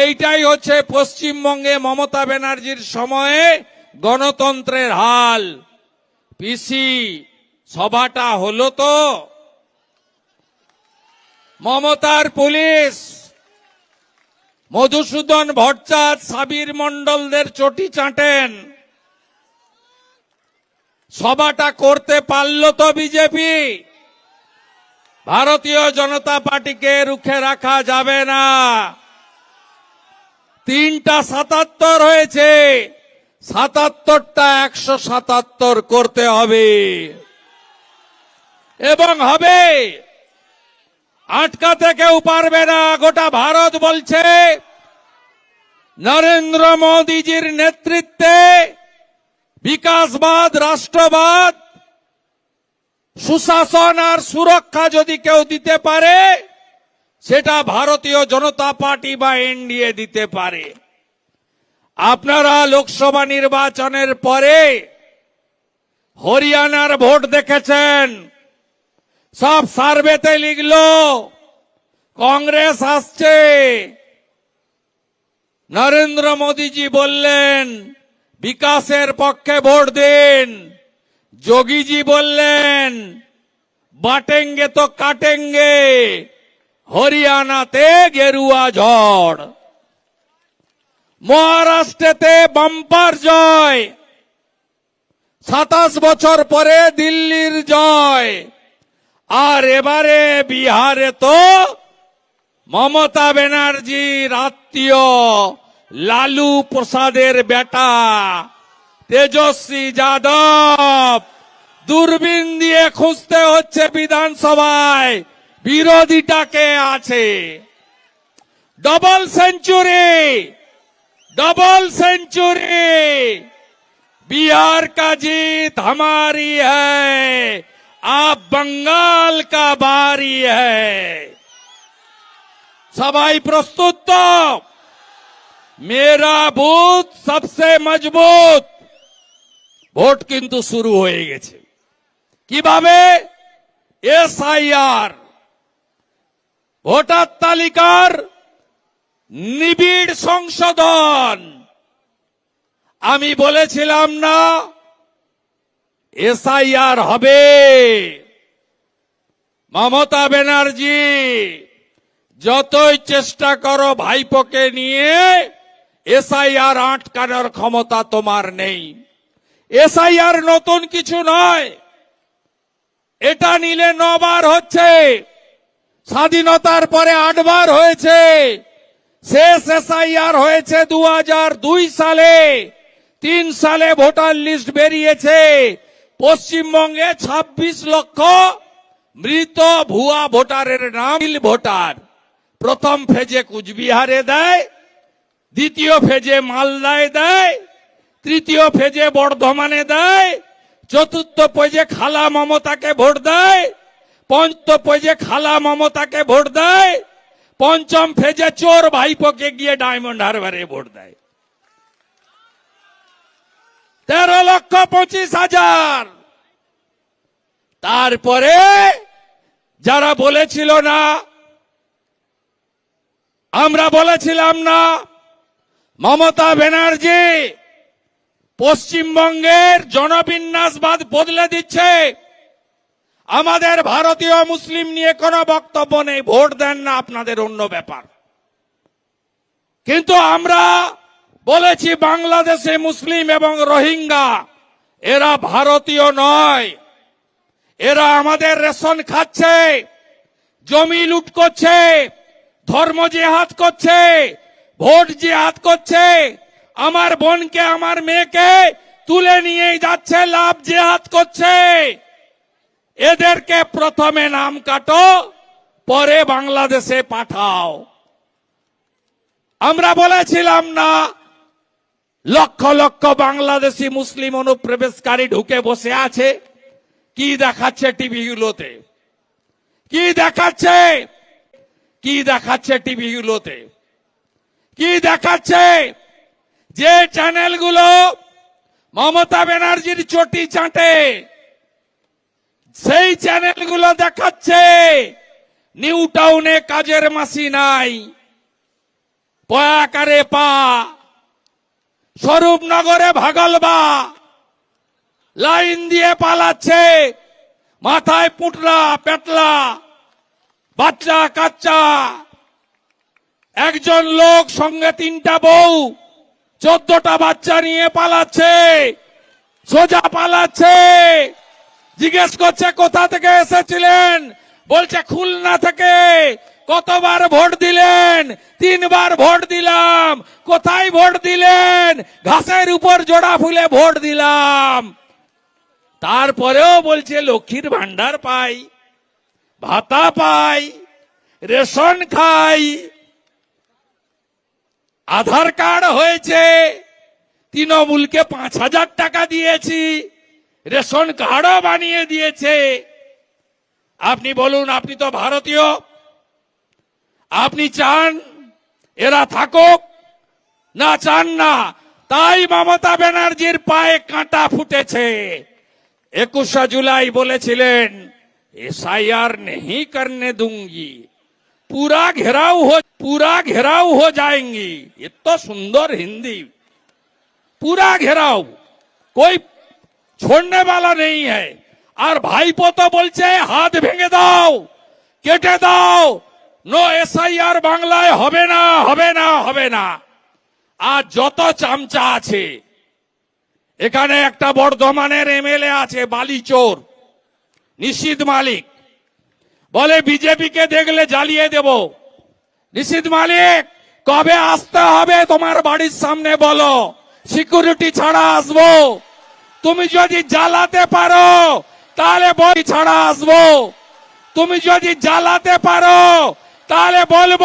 এইটাই হচ্ছে পশ্চিমবঙ্গে মমতা ব্যানার্জির সময়ে গণতন্ত্রের হাল। পিসি, সভাটা হলো তো। মমতার পুলিশ, মধুসূদন ভট্টাচ সাবির মণ্ডলদের চটি চাটেন। সভাটা করতে পারল তো বিজেপি। ভারতীয় জনতা পার্টিকে রুখে রাখা যাবে না। তিনটা সাতাত্তর হয়েছে। সাতাত্তরটা একশো সাতাত্তর করতে হবে। এবং হবে। আটকাতে কেউ পারবে না, গোটা ভারত বলছে। নরেন্দ্র মোদীজির নেতৃত্বে বিকাশবাদ, রাষ্ট্রবাদ, সুশাসন আর সুরক্ষা যদি কেউ দিতে পারে সেটা ভারতীয় জনতা পার্টি বা এনডিএ দিতে পারে। আপনারা লোকসভা নির্বাচনের পরে হরিয়ানার ভোট দেখেছেন। সব সার্ভেতে লিখল, কংগ্রেস আসছে। নরেন্দ্র মোদীজি বললেন, বিকাশের পক্ষে ভোট দিন। যোগীজি বললেন, বাটেঙ্গে তো কাটেঙ্গে। হরিয়ানাতে গেরুয়া ঝড়। মহারাষ্ট্রেতে বাম্পার জয়। সাতাশ বছর পরে দিল্লির জয়। আর এবারে বিহারে তো মমতা ব্যানার্জির আত্মীয় লালু প্রসাদের বেটা তেজস্বী যাদব। দূরবীন দিয়ে খুঁজতে হচ্ছে বিধানসভায়। বিরোধীটাকে আছে double century double century Bihar का जीत हमारी है आप बंगाल का बारी है सबाई प्रस्तुत तो মেরা বুথ সবসে মজবুত ভোট কিন্তু শুরু হয়ে গেছে কিভাবে এসআইআর ভোটার তালিকার নিবিড় সংশোধন। আমি বলেছিলাম না, এসআইআর হবে। মমতা ব্যানার্জি, যতই চেষ্টা করো ভাইপোকে নিয়ে, এসআইআর আটকানোর ক্ষমতা তোমার নেই। এসআইআর নতুন কিছু নয়, এটা নিলে নবার হচ্ছে। স্বাধীনতার পরে আটবার হয়েছে। শেষ এসআইআর হয়েছে দু দুই সালে। তিন সালে ভোটার লিস্ট বেরিয়েছে। পশ্চিমবঙ্গে ২৬ লক্ষ মৃত ভুয়া ভোটারের নাম ভোটার। প্রথম ফেজে কুচবিহারে দেয়, দ্বিতীয় ফেজে মালদায় দেয়, তৃতীয় ফেজে বর্ধমানে দেয়, চতুর্থ ফেজে খালা মমতাকে ভোট দেয় পঞ্চম পেজে খালা মমতাকে ভোট দেয়, পঞ্চম ফেজে চোর ভাইপোকে গিয়ে ডায়মন্ড হারবারে ভোট দেয়। তেরো লক্ষ পঁচিশ হাজার। তারপরে যারা বলেছিল না, আমরা বলেছিলাম না, মমতা ব্যানার্জি পশ্চিমবঙ্গের জনবিন্যাসবাদ বদলে দিচ্ছে। আমাদের ভারতীয় মুসলিম নিয়ে কোনো বক্তব্য নেই, ভোট দেন না, আপনাদের অন্য ব্যাপার। কিন্তু আমরা বলেছি বাংলাদেশে মুসলিম এবং রোহিঙ্গা, এরা ভারতীয় নয়। এরা আমাদের রেশন খাচ্ছে, জমি লুট করছে, ধর্ম জেহাদ করছে, ভোট জেহাদ করছে। আমার বোনকে, আমার মেয়েকে তুলে নিয়ে যাচ্ছে, লাভ জেহাদ করছে। এদেরকে প্রথমে নাম কাটো, পরে বাংলাদেশে পাঠাও। আমরা বলেছিলাম না, লক্ষ লক্ষ বাংলাদেশি মুসলিম অনুপ্রবেশকারী ঢুকে বসে আছে। কি দেখাচ্ছে টিভিগুলোতে? কি দেখাচ্ছে? কি দেখাচ্ছে টিভিগুলোতে? কি দেখাচ্ছে? যে চ্যানেলগুলো মমতা ব্যানার্জির চটি চাটে। সেই চ্যানেলগুলো দেখাচ্ছে। নিউ টাউনে কাজের মাসি নাই। পয়াকারে পা। স্বরূপনগরে ভাগলবা লাইন দিয়ে পালাচ্ছে। মাথায় পুটলা, পেটলা, বাচ্চা, কাচ্চা। একজন লোক সঙ্গে তিনটা বউ, চোদ্দটা বাচ্চা নিয়ে পালাচ্ছে। সোজা পালাচ্ছে। জিজ্ঞেস করছে, কোথা থেকে এসেছিলেন? বলছে, খুলনা থেকে। কতবার ভোট দিলেন? তিনবার ভোট দিলাম। কোথায় ভোট দিলেন? ঘাসের উপর জোড়া ফুলে ভোট দিলাম। তারপরেও বলছে, লক্ষ্মীর ভান্ডার পাই, ভাতা পাই, রেশন খাই, আধার কার্ড হয়েছে, তৃণমূলকে পাঁচ হাজার টাকা দিয়েছি। রেশন কার্ডও বানিয়ে দিয়েছে। আপনি বলুন, আপনি তো ভারতীয়। আপনি চান এরা থাকুক? না, চান না। তাই মমতা ব্যানার্জির পায়ে কাঁটা ফুটেছে। একুশা জুলাই বলেছিলেন, এসআইআর নেহি করনে দুঙ্গি। পুরা ঘেরাও পুরা ঘেরাও হো যায়ঙ্গি। এত সুন্দর হিন্দি। পুরা ঘেরাও। কই छोड़ने वाला नहीं है আর ভাইপো তো বলছে হাত ভেঙে দাও কেটে দাও নো এসআইআর বাংলায় হবে না হবে না হবে না আর যত চামচা আছে এখানে একটা বর্ধমানের এমএলএ আছে বালিচোর নিশীদ মালিক বলে বিজেপিকে দেখলে জ্বালিয়ে দেব নিশীদ মালিক কবে আসতে হবে তোমার বাড়ির সামনে বলো সিকিউরিটি ছাড়া আসবো তুমি যদি জ্বালাতে পারো, তাহলে বই ছাড়া আসব। তুমি যদি জ্বালাতে পারো, তাহলে বলব,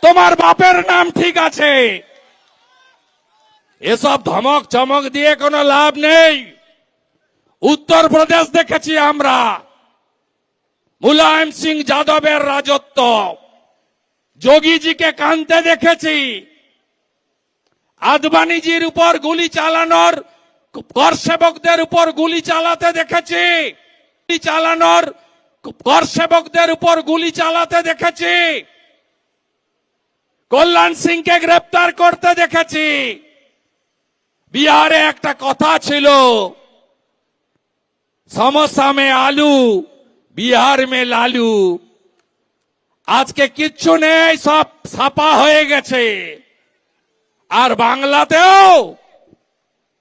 তোমার বাপের নাম ঠিক আছে। এসব ধমক চমক দিয়ে কোনো লাভ নেই। উত্তরপ্রদেশ দেখেছি আমরা। মুলায়ম সিং যাদবের রাজত্ব। যোগীজিকে কানতে দেখেছি। আদবানিজির উপর গুলি চালানোর কর সেবকদের উপর গুলি চালাতে দেখেছি। চালানোর কর সেবকদের উপর গুলি চালাতে দেখেছি। কল্যাণ সিংকে গ্রেপ্তার করতে দেখেছি। বিহারে একটা কথা ছিল, সমস্যা মে আলু, বিহার মে লালু। আজকে কিচ্ছু নেই, সব ছাপা হয়ে গেছে। আর বাংলাতেও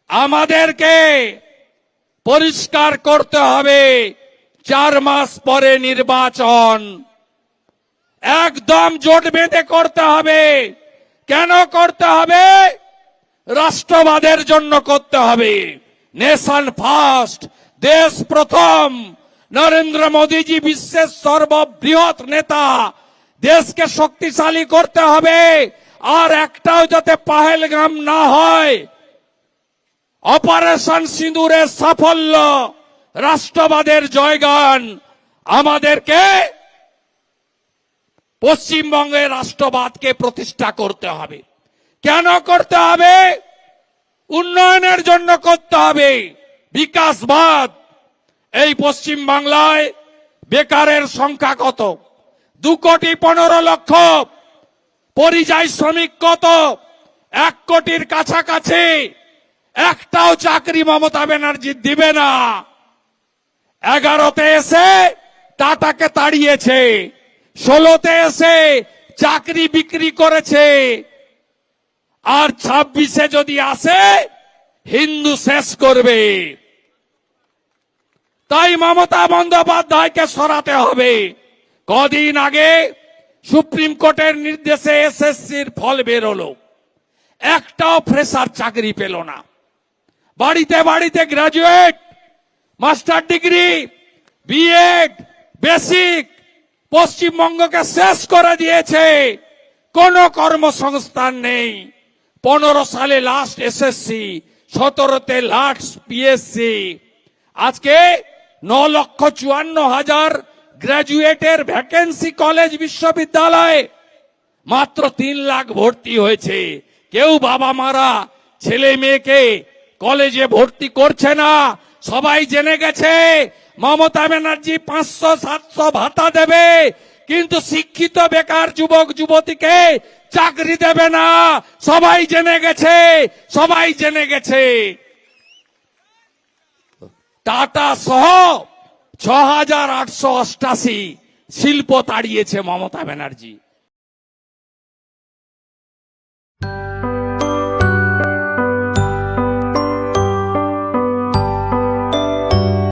আমাদেরকে পরিষ্কার করতে হবে চার মাস পরে নির্বাচন। একদম জোট বেঁধে করতে হবে। কেন করতে হবে? রাষ্ট্রবাদের জন্য করতে হবে। নেশন ফার্স্ট, দেশ প্রথম। নরেন্দ্র মোদীজি বিশ্বের সর্ববৃহৎ নেতা। দেশকে শক্তিশালী করতে হবে। আর একটাও যাতে পাহেলগাম না হয় অপারেশন সিঁদুরের সাফল্য রাষ্ট্রবাদের জয়গান আমাদেরকে পশ্চিমবঙ্গে রাষ্ট্রবাদকে প্রতিষ্ঠা করতে হবে। কেন করতে হবে? উন্নয়নের জন্য করতে হবে। বিকাশবাদ। এই পশ্চিম বাংলায় বেকারের সংখ্যা কত? দু কোটি পনেরো লক্ষ। পরিযায়ী শ্রমিক কত? এক কোটির কাছাকাছি। একটাও চাকরি মমতা ব্যানার্জি দিবে না। এগারোতে এসে টাটাকে তাড়িয়েছে, ষোলোতে এসে চাকরি বিক্রি করেছে, আর ছাব্বিশে যদি আসে, হিন্দু শেষ করবে। তাই মমতা বন্দ্যোপাধ্যায়কে সরাতে হবে। কদিন আগে সুপ্রিম কোর্টের নির্দেশে এসএসসির ফল বেরোলো। একটাও ফ্রেশার চাকরি পেল না। বাড়িতে বাড়িতে graduate master degree BEd basic পশ্চিমবঙ্গকে শেষ করে দিয়েছে। কোনো কর্মসংস্থান নেই। পনেরো সালে লাস্ট এসএসসি সতেরোতে লাস্ট পিএসসি আজকে ন লক্ষ চুয়ান্ন হাজার গ্রাজুয়েটের ভ্যাকেন্সি কলেজ বিশ্ববিদ্যালয়ে মাত্র তিন লাখ ভর্তি হয়েছে। কেউ বাবা মারা ছেলে মেয়েকে কলেজে ভর্তি করছে না। সবাই জেনে গেছে, মমতা ব্যানার্জি পাঁচশো, সাতশো ভাতা দেবে, কিন্তু শিক্ষিত বেকার যুবক, যুবতীকে চাকরি দেবে না। সবাই জেনে গেছে, সবাই জেনে গেছে। টাটা সহ ছ হাজার আটশো অষ্টাশি শিল্প তাড়িয়েছে মমতা ব্যানার্জি।